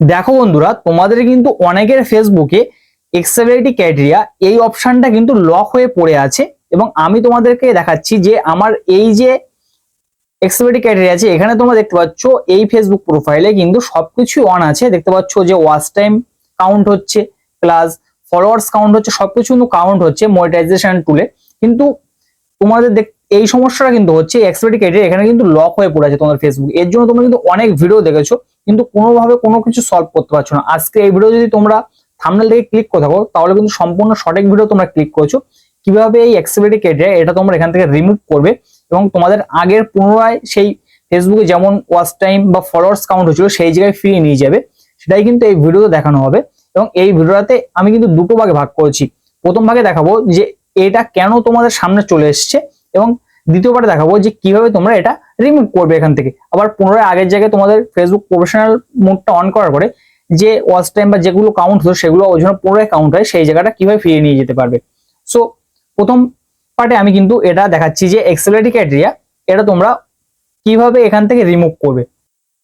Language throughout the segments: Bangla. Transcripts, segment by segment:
দেখো বন্ধুরা, তোমাদের কিন্তু অনেকের ফেসবুকে এক্সেবিলিটি ক্রাইটেরিয়া এই অপশনটা কিন্তু লক হয়ে পড়ে আছে এবং আমি তোমাদেরকে দেখাচ্ছি যে আমার এই যে এক্সেবিলিটি ক্রাইটেরিয়া আছে, এখানে তোমরা দেখতে পাচ্ছ এই ফেসবুক প্রোফাইলে কিন্তু সবকিছু অন আছে। দেখতে পাচ্ছ যে ওয়াচ টাইম কাউন্ট হচ্ছে প্লাস ফলোয়ার্স কাউন্ট হচ্ছে, সবকিছু কিন্তু কাউন্ট হচ্ছে মনিটাইজেশন টুলে কিন্তু তোমাদের দেখ এই সমস্যাটা কিন্তু হচ্ছে এক্সপার্টি ক্রাইটেরিয়া এখানে কিন্তু লক হয়ে পড়ে আছে তোমাদের ফেসবুক এর জন্য তোমরা কিন্তু অনেক ভিডিও দেখেছ, কিন্তু কোনোভাবে কোনো কিছু সলভ করতে পারছ না। আজকে এই ভিডিও যদি তোমরা থামনেল থেকে ক্লিক করে থাকো, তাহলে কিন্তু সম্পূর্ণ সঠিক ভিডিও তোমরা ক্লিক করেছ। কীভাবে এই এক্সিবিলিটি ক্রাইটেরিয়া এটা তোমরা এখান থেকে রিমুভ করবে এবং তোমাদের আগের পুনরায় সেই ফেসবুকে যেমন ওয়াচ টাইম বা ফলোয়ার্স কাউন্ট হচ্ছিল সেই জায়গায় ফিরিয়ে নিয়ে যাবে। সেটাই কিন্তু এই ভিডিওতে দেখানো হবে। এবং এই ভিডিওটাতে আমি কিন্তু দুটো ভাগে ভাগ করেছি। প্রথম ভাগে দেখাবো যে এটা কেন তোমাদের সামনে চলে এসছে এবং দ্বিতীয়বার দেখাবো যে কীভাবে তোমরা এটা রিমুভ করবে এখান থেকে। আবার পুনরায় আগের জায়গায় তোমাদের ফেসবুক প্রফেশনাল মোডটা অন করার পরে যে ওয়াচ টাইম বা যেগুলো কাউন্ট হতো সেগুলো ওই জন্য পুনরায় কাউন্ট হয়, সেই জায়গাটা কীভাবে ফিরিয়ে নিয়ে যেতে পারবে। সো প্রথম পার্টে আমি কিন্তু এটা দেখাচ্ছি যে এক্সেলারিটি ক্রাইটেরিয়া এটা তোমরা কীভাবে এখান থেকে রিমুভ করবে।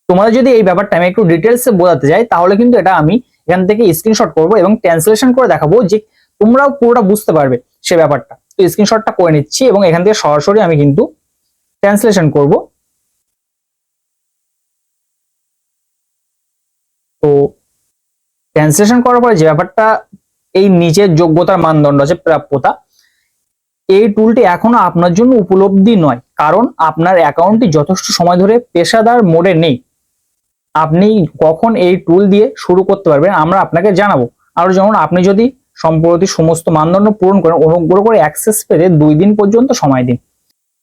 তোমাদের যদি এই ব্যাপারটা আমি একটু ডিটেলসে বোঝাতে যাই, তাহলে কিন্তু এটা আমি এখান থেকে স্ক্রিনশট করব এবং ট্রান্সলেশন করে দেখাবো যে তোমরাও পুরোটা বুঝতে পারবে সে ব্যাপারটা। তো স্ক্রিনশটটা করে নিচ্ছি এবং এখান থেকে সরাসরি আমি কিন্তু ট্রান্সলেশন করব। তো ট্রান্সলেশন করার পরে যে ব্যাপারটা, এই নিচের যোগ্যতার মানদণ্ড আছে প্রাপ্যতা, এই টুলটি এখনও আপনার জন্য উপলব্ধি নয়, কারণ আপনার অ্যাকাউন্টটি যথেষ্ট সময় ধরে পেশাদার মোডে নেই। আপনি কখন এই টুল দিয়ে শুরু করতে পারবেন আমরা আপনাকে জানাব। আর যেমন আপনি যদি সম্প্রতি সমস্ত মানদণ্ড পূরণ করেন অনুগ্রহ করে অ্যাক্সেস পেতে দুই দিন পর্যন্ত সময় দিন।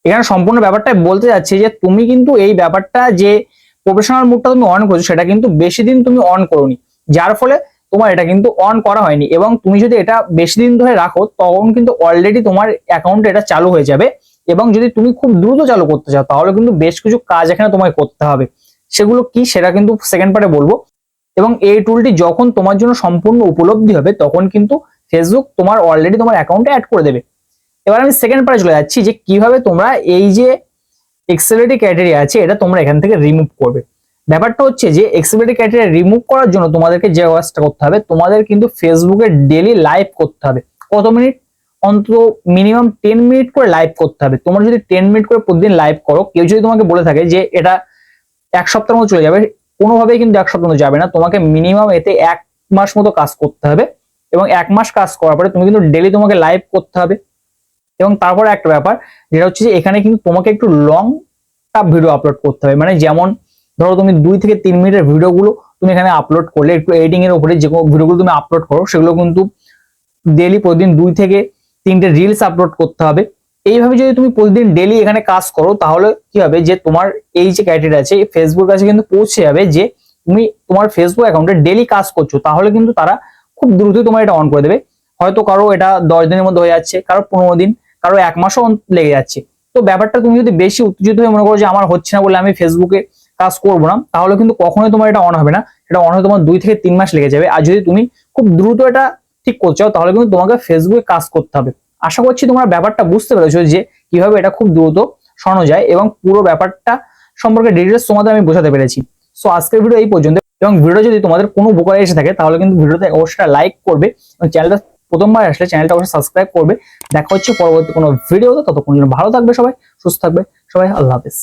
এখানে সম্পূর্ণ ব্যাপারটা বলতে যাচ্ছি যে তুমি কিন্তু এই ব্যাপারটা যে প্রফেশনাল মুডটা তুমি অন করছ, সেটা কিন্তু বেশি দিন তুমি অন করোনি। যার ফলে তোমার এটা কিন্তু অন করা হয়নি এবং তুমি যদি এটা বেশি দিন ধরে রাখো, তখন কিন্তু অলরেডি তোমার অ্যাকাউন্টে এটা চালু হয়ে যাবে এবং যদি তুমি খুব দ্রুত চালু করতে চাও, তাহলে কিন্তু বেশ কিছু কাজ এখানে তোমায় করতে হবে। সেগুলো কি সেটা কিন্তু সেকেন্ড পার্টে বলব। এবং এই টুলটি যখন তোমার জন্য সম্পূর্ণ উপলব্ধি হবে, তখন কিন্তু ফেসবুক তোমার অলরেডি তোমার অ্যাকাউন্টে অ্যাড করে দেবে। এবার আমি সেকেন্ড পার্টে চলে যাচ্ছি যে কীভাবে তোমরা এই যে এক্সেলিটি ক্রাইটেরিয়া আছে, এটা তোমরা এখান থেকে রিমুভ করবে। ব্যাপারটা হচ্ছে যে এক্সিবিলিটি ক্রাইটেরিয়া রিমুভ করার জন্য তোমাদেরকে যে কাজটা করতে হবে, তোমাদের কিন্তু ফেসবুকে ডেলি লাইভ করতে হবে। কত মিনিট অন্তত মিনিমাম টেন মিনিট করে লাইভ করতে হবে। তোমরা যদি টেন মিনিট করে প্রতিদিন লাইভ করো, কেউ যদি তোমাকে বলে থাকে যে এটা এক সপ্তাহের মতো চলে যাবে কোনোভাবেই কিন্তু এক সপ্তাহ যাবে না। তোমাকে মিনিমাম এতে এক মাস মতো কাজ করতে হবে এবং এক মাস কাজ করার পরে তুমি কিন্তু ডেলি তোমাকে লাইভ করতে হবে। এবং তারপরে একটা ব্যাপার, যেটা হচ্ছে যে এখানে কিন্তু তোমাকে একটু লং টাপ ভিডিও আপলোড করতে হবে। মানে যেমন ধরো তুমি দুই থেকে তিন মিনিটের ভিডিওগুলো তুমি এখানে আপলোড করলে, একটু এডিটিং এর উপরে যে কোনো ভিডিওগুলো তুমি আপলোড করো, সেগুলো কিন্তু ডেলি প্রতিদিন দুই থেকে তিনটে রিলস আপলোড করতে হবে। এইভাবে যদি তুমি প্রতিদিন ডেলি এখানে কাজ করো, তাহলে কি হবে যে তোমার এই যে ক্রাইটেরিয়া আছে ফেসবুক কাছে কিন্তু পৌঁছে যাবে যে তুমি তোমার ফেসবুক অ্যাকাউন্টে ডেলি কাজ করছ, তাহলে কিন্তু তারা খুব দ্রুতই তোমার এটা অন করে দেবে। হয়তো কারও এটা দশ দিনের মধ্যে হয়ে যাচ্ছে, কারও পনেরো দিন, কারও এক মাসও লেগে যাচ্ছে। তো ব্যাপারটা তুমি যদি বেশি উত্তেজিত হয়ে মনে করো যে আমার হচ্ছে না বলে আমি ফেসবুকে কাজ করব না, তাহলে কিন্তু কখনোই তোমার এটা অন হবে না। এটা অন হয়ে তোমার দুই থেকে তিন মাস লেগে যাবে। আর যদি তুমি খুব দ্রুত এটা ঠিক করছ, তাহলে কিন্তু তোমাকে ফেসবুকে কাজ করতে হবে। আশা করছি তোমরা ব্যাপারটা বুঝতে পেরেছ যে কীভাবে এটা খুব দ্রুত সরানো যায় এবং পুরো ব্যাপারটা সম্পর্কে ডিটেলস তোমাদের আমি বোঝাতে পেরেছি। সো আজকের ভিডিও এই পর্যন্ত। এবং ভিডিও যদি তোমাদের কোনো উপকারে এসে থাকে, তাহলে কিন্তু ভিডিওতে অবশ্যই লাইক করবে এবং চ্যানেলটা প্রথমবার আসলে চ্যানেলটা অবশ্যই সাবস্ক্রাইব করবে। দেখা হচ্ছে পরবর্তী কোনো ভিডিওতে ততক্ষণ ভালো থাকবে সবাই, সুস্থ থাকবে। সবাই আল্লাহ হাফেজ।